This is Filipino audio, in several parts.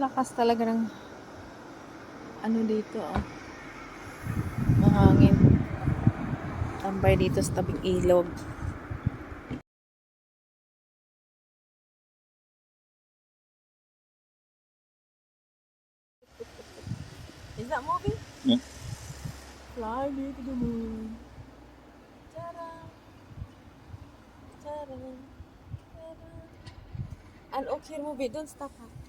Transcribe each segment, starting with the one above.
Lakas talaga ng ano dito oh. Mahangin. Tambay dito sa tabing ilog. Is that moving? Yeah. Fly me to the moon. Ta-da. Ta-da. Ta-da. And okay, movie. Don't stop her.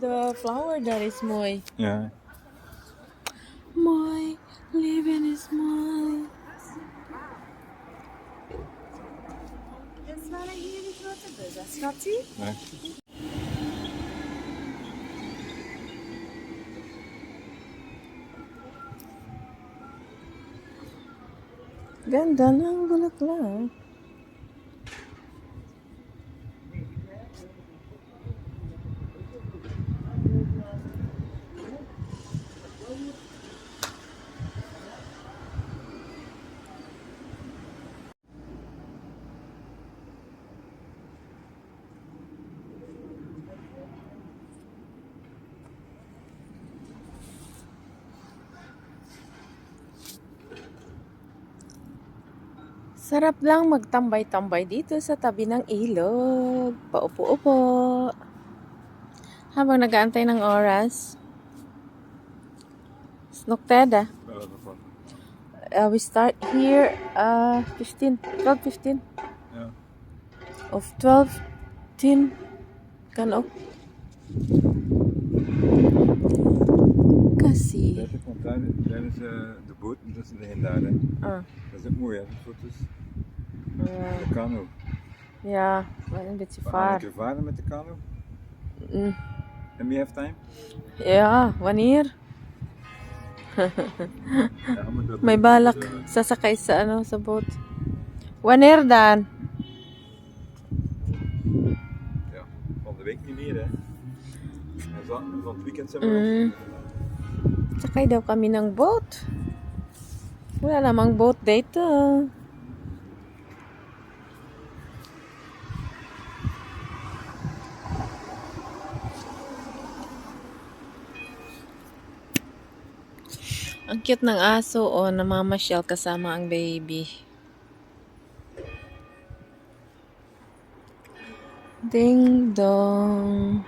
The flower that is my Yeah. my living is my. It's not a unicorn, not tea. Ganda ng bulaklak. Sarap lang magtambay-tambay dito sa tabi ng ilog. Paupo-upo. Habang nag-aantay ng oras. Dat wel. Uh, we start here uh, 15, 12, 15 Ja. of 12, 10 Kasi. Dat is want tijdens, tijdens eh, de boot, dat is erin daar. Hè. Ah, Dat is ook mooi, hè? de foto's. uh, De kano. ja, maar een beetje We vaar. keer varen met de kano. Mm. En wie heeft time? Ja, wanneer? May balak sasakay sa ano sa boat. Wanneer dan? Ja, van de week niet meer, hè? En van, van het weekend zijn we Mm. Sakay daw kami ng boat. Wala namang boat dito. Ang cute ng aso o oh, namamasyal kasama ang baby. Ding dong.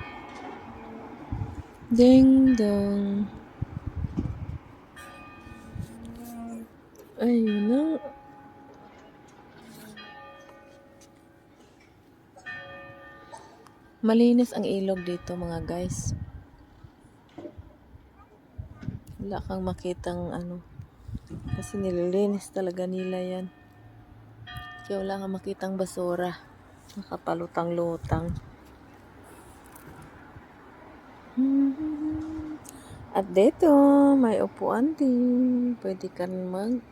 Ding dong. Ayun na. Malinis ang ilog dito mga guys. Wala kang makitang ano. Kasi nililinis talaga nila yan. Kaya wala kang makitang basura. Nakapalutang-lutang. At dito, may upuan din. Pwede ka mag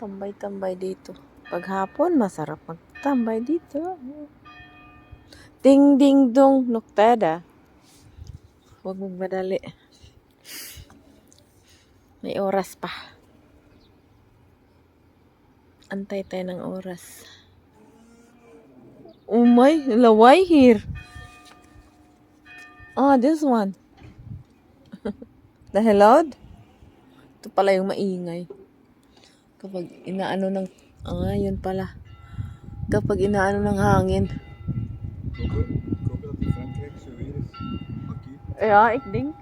tambay-tambay dito. Paghapon, masarap magtambay dito. Ding ding dong, noktada. Huwag mong madali. May oras pa. Antay tayo ng oras. Oh my, laway here. Ah, this one. Dahil loud? Ito pala yung maingay. Kapag inaano ng... Ah, yun pala. Kapag inaano ng hangin. Ja, ik denk.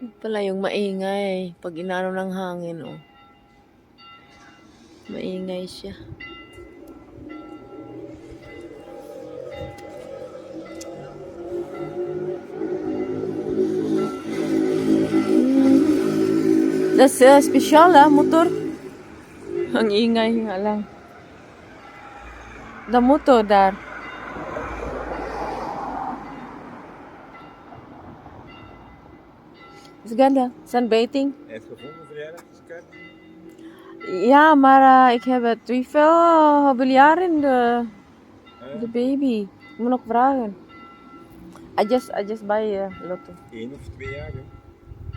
Yun pala yung maingay. Pag inaano ng hangin, oh. Maingay siya. Das uh, special ah, motor. Ang ingay nga lang. The motor daar. Is ganda. Sunbathing. Hij heeft gevonden verjaardagskaart. Ja, maar eh, ik heb het. Hoeveel hoeveel jaren de, Eh, de baby? Ik moet nog vragen. I just, I just buy a lotto. Eén of twee jaar, hè?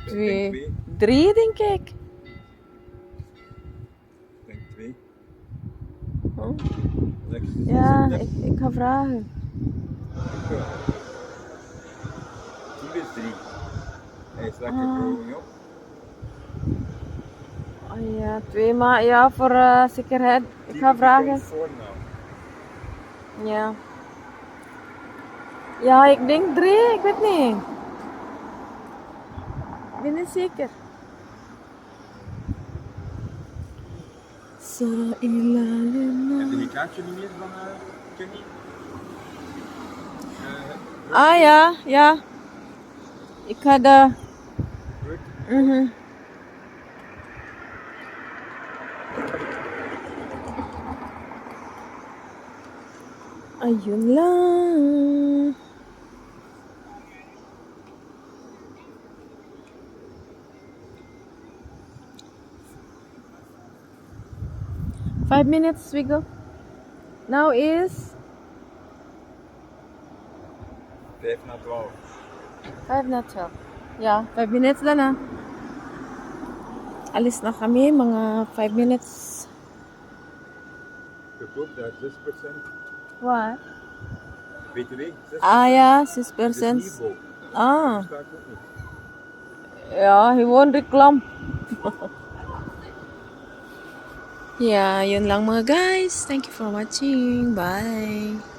Twee. twee. Drie, denk ik. Ik denk twee. Oh. Ja, ik, ik ga vragen. Hier is drie. Hij is lekker Ah. growing up. Oh ja, twee, maar ja, voor eh, zekerheid. Ik ga vragen. Now. Ja. Ja, ik denk drie, ik weet niet. Kenny? Eh, Ah ja, ja. Ik ga? Mhm. Ayun lang. Five minutes we go. Now is Vijf na twaalf. five na twelve. Yeah, five minutes lang na. Alis na kami, mga five minutes. Gekoopt, daar is 6%. What? BTW, 6%. Ah ja, 6%. Dus Niveau. Ah, Sta ik ook niet. Ja, yun lang mga guys. Thank you for watching. Bye.